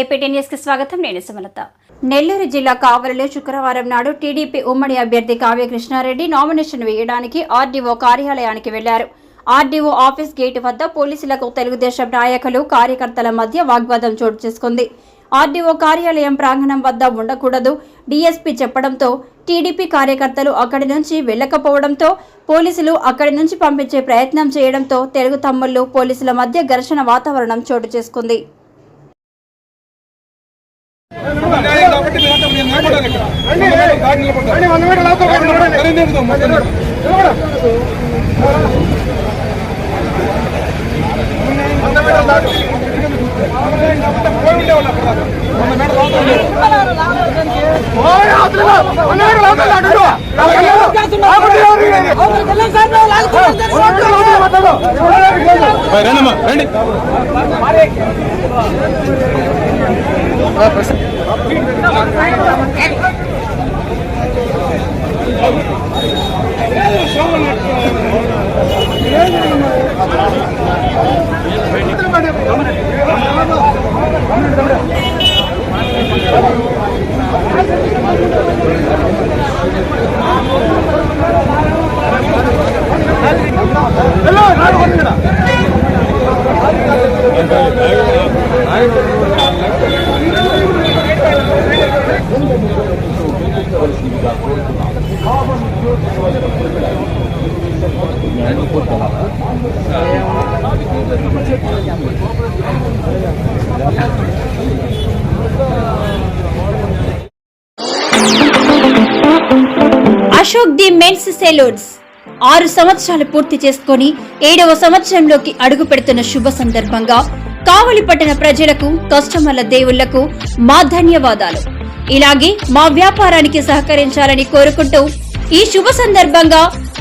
APT న్యూస్కి స్వాగతం. నేను సుమలత. నెల్లూరు జిల్లా కావలిలో శుక్రవారం నాడు టీడీపీ ఉమ్మడి అభ్యర్థి కావ్య కృష్ణారెడ్డి నామినేషన్ వేయడానికి ఆర్డీఓ కార్యాలయానికి వెళ్ళారు. ఆర్డీఓ ఆఫీస్ గేటు వద్ద పోలీసులకు తెలుగుదేశం నాయకులు కార్యకర్తల మధ్య వాగ్వాదం చోటు చేసుకుంది. ఆర్డీఓ కార్యాలయం ప్రాంగణం వద్ద ఉండకూడదు డీఎస్పీ చెప్పడంతో టీడీపీ కార్యకర్తలు అక్కడి నుంచి వెళ్ళకపోవడంతో పోలీసులు అక్కడి నుంచి పంపించే ప్రయత్నం చేయడంతో తెలుగు తమ్ముళ్ళు పోలీసుల మధ్య ఘర్షణ వాతావరణం చోటు చేసుకుంది. అన్యాయం కాబట్టి நாடு అశోక్ ది మెన్స్ సెలూన్స్. ఆరు సంవత్సరాలు పూర్తి చేసుకొని ఏడవ సంవత్సరంలోకి అడుగు పెడుతున్న శుభ సందర్భంగా కావలి పట్టణ ప్రజలకు కస్టమర్ల దేవుళ్ళకు మా ధన్యవాదాలు. ఇలాగే మా వ్యాపారానికి సహకరించాలని కోరుకుంటూ ఈ శుభ సందర్భంగా